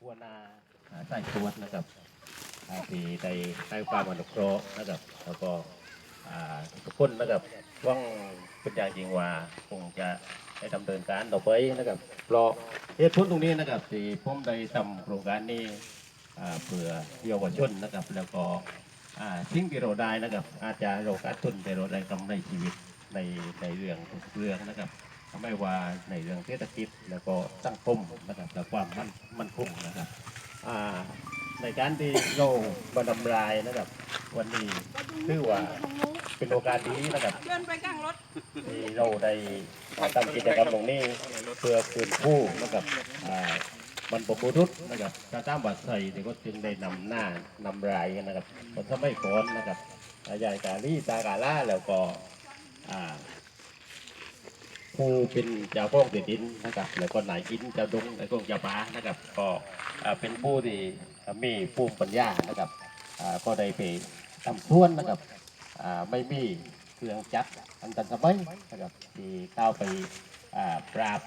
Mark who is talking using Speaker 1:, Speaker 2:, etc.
Speaker 1: หัวนาใส่ตรวจนะครับอ่าที่ได้ให้ความอนุเคราะห์นะครับแล้วก็อ่าทุกคนนะครับว่างเป็นอย่างจริงว่าคงจะได้ดำเนินการต่อไปนะครับเพราะเหตุผลตรงนี้นะครับที่ผมได้ทำโครงการนี้อ่าเพื่อเยาวชนนะครับ แล้วก็อ่าสิ่งที่เราได้นะครับ อาจจะเราการทุนแต่เราได้กำไรชีวิตในในเรื่องทุกเรื่องนะครับ ไม่ว่าในเรื่องเศรษฐกิจแล้วก็สังคมนะครับและความมั่นมั่นคงนะครับในการที่เราบรรดำรายนะครับ วันนี้ถือว่าเป็นโอกาสดีนะครับ
Speaker 2: เดินไปกลางรถ
Speaker 1: ที่เราได้ทำกิจกรรมตรงนี้เพื่อคืนผู้นะครับอ่าบรรพบุรุษนะครับชาวตามบัดใส่ที่ก็จึงได้นำหน้านำรายนนะครับคนสมัยก่อนนะครับอาญายกาลีตากาล่าแล้วก็อ่า ผู้เป็นเจ้าพ่อติดดินนะครับ แล้วก็นายอินเจ้าดงแล้วก็เจ้าป้านะครับ ก็เป็นผู้ที่มีภูมิปัญญานะครับก็ได้ไปทำสวนนะครับไม่มีเครื่องจักรอันตันสมัยนะครับที่เข้าไปอ่าปราบ